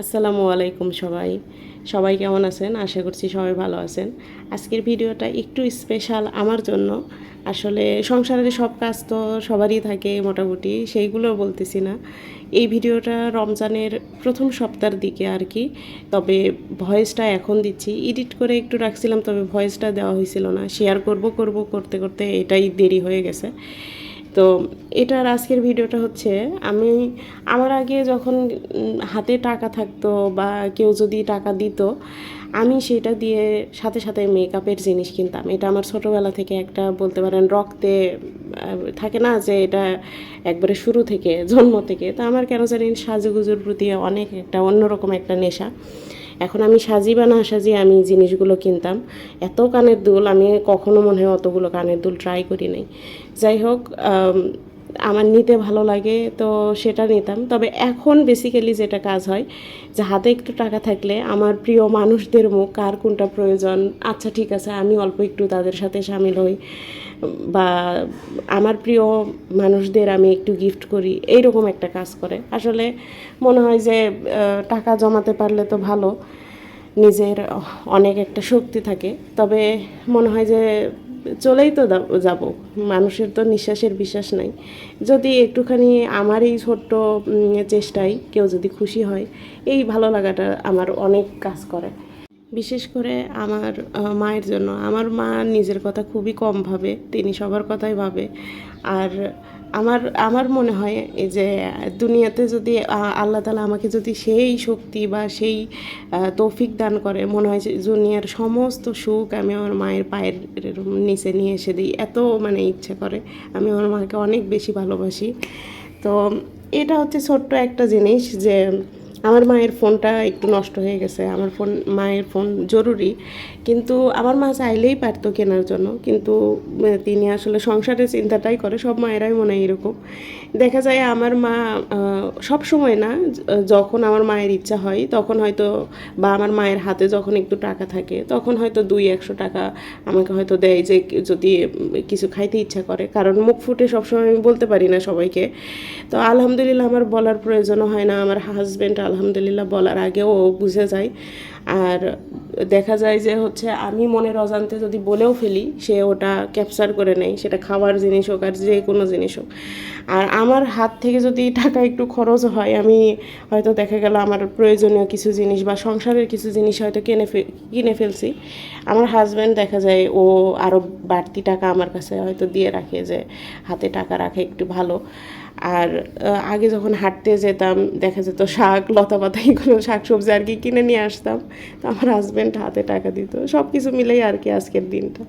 আসসালামু আলাইকুম সবাই। সবাই কেমন আছেন? আশা করছি সবাই ভালো আছেন। আজকের ভিডিওটা একটু স্পেশাল আমার জন্য। আসলে সংসারের সব কাজ তো সবারই থাকে মোটামুটি, সেইগুলো বলতেছি না। এই ভিডিওটা রমজানের প্রথম সপ্তাহের দিকে আর কি। তবে ভয়েসটা এখন দিচ্ছি। এডিট করে একটু রাখছিলাম, তবে ভয়েসটা দেওয়া হয়েছিল না। শেয়ার করব করব, করতে করতে এটাই দেরি হয়ে গেছে। তো এটার আজকের ভিডিওটা হচ্ছে, আমি, আমার আগে যখন হাতে টাকা থাকতো বা কেউ যদি টাকা দিত, আমি সেটা দিয়ে সাথে সাথে মেকআপের জিনিস কিনতাম। এটা আমার ছোটোবেলা থেকে একটা বলতে পারেন রক্তে থাকে না যে এটা একবারে শুরু থেকে, জন্ম থেকে। তো আমার কেন জানি সাজুগুজুর প্রতি অনেক একটা অন্যরকম একটা নেশা। এখন আমি সাজি বা না সাজি আমি জিনিসগুলো কিনতাম। এত কানের দুল, আমি কখনো মনে হয় অতগুলো কানের দুল ট্রাই করি নাই। যাই হোক আমার নিতে ভালো লাগে, তো সেটা নিতাম। তবে এখন বেসিক্যালি যেটা কাজ হয়, যে হাতে একটু টাকা থাকলে আমার প্রিয় মানুষদের মুখ, কার কোনটা প্রয়োজন আচ্ছা ঠিক আছে, আমি অল্প একটু তাদের সাথে সামিল হই, বা আমার প্রিয় মানুষদের আমি একটু গিফট করি, এইরকম একটা কাজ করে। আসলে মনে হয় যে টাকা জমাতে পারলে তো ভালো, নিজের অনেক একটা শক্তি থাকে। তবে মনে হয় যে চলেই তো যাব। মানুষের তো নিঃশ্বাসের বিশ্বাস নাই। যদি একটুখানি আমার এই ছোট্ট চেষ্টায় কেউ যদি খুশি হয়, এই ভালো লাগাটা আমার অনেক কাজ করে। বিশেষ করে আমার মায়ের জন্য। আমার মা নিজের কথা খুবই কম ভাবে, তিনি সবার কথাই ভাবে। আর আমার আমার মনে হয় এই যে দুনিয়াতে যদি আল্লাহ তালা আমাকে যদি সেই শক্তি বা সেই তৌফিক দান করে, মনে হয় যে দুনিয়ার সমস্ত সুখ আমি আমার মায়ের পায়ের নিচে নিয়ে এসে দিই। এত মানে ইচ্ছে করে। আমি আমার মাকে অনেক বেশি ভালোবাসি। তো এটা হচ্ছে ছোট্ট একটা জিনিস যে আমার মায়ের ফোনটা একটু নষ্ট হয়ে গেছে। আমার ফোন, মায়ের ফোন জরুরি। কিন্তু আমার মা চাইলেই পারতো কেনার জন্য। কিন্তু তিনি আসলে সংসারের চিন্তাটাই করে। সব মায়েরাই মনে হয় এরকম। দেখা যায় আমার মা সব সময় না যখন আমার মায়ের ইচ্ছা হয়, তখন হয়তো বা আমার মায়ের হাতে যখন একটু টাকা থাকে, তখন হয়তো দুই, একশো টাকা আমাকে হয়তো দেয় যে যদি কিছু খাইতে ইচ্ছা করে। কারণ মুখ ফুটে সবসময় আমি বলতে পারি না সবাইকে। তো আলহামদুলিল্লাহ আমার বলার প্রয়োজনও হয় না। আমার হাজব্যান্ড আলহামদুলিল্লাহ বলার আগেও বুঝে যায়। আর দেখা যায় যে হচ্ছে আমি মনের অজান্তে যদি বলেও ফেলি, সে ওটা ক্যাপচার করে নেয়, সেটা খাওয়ার জিনিস হোক আর যে কোনো জিনিস হোক। আর আমার হাত থেকে যদি টাকা একটু খরচ হয়, আমি হয়তো দেখা গেল আমার প্রয়োজনীয় কিছু জিনিস বা সংসারের কিছু জিনিস হয়তো কিনে কিনে ফেলছি। আমার হাজব্যান্ড দেখা যায় ও আরও বাড়তি টাকা আমার কাছে হয়তো দিয়ে রাখে যে হাতে টাকা রাখে একটু ভালো। আর আগে যখন হাঁটতে যেতাম, দেখা যেত শাক লতা পাতা এগুলো শাক সবজি আর কি কিনে নিয়ে আসতাম। তো আমার হাজব্যান্ড হাতে টাকা দিত। সব কিছু মিলেই আর কি আজকের দিনটা।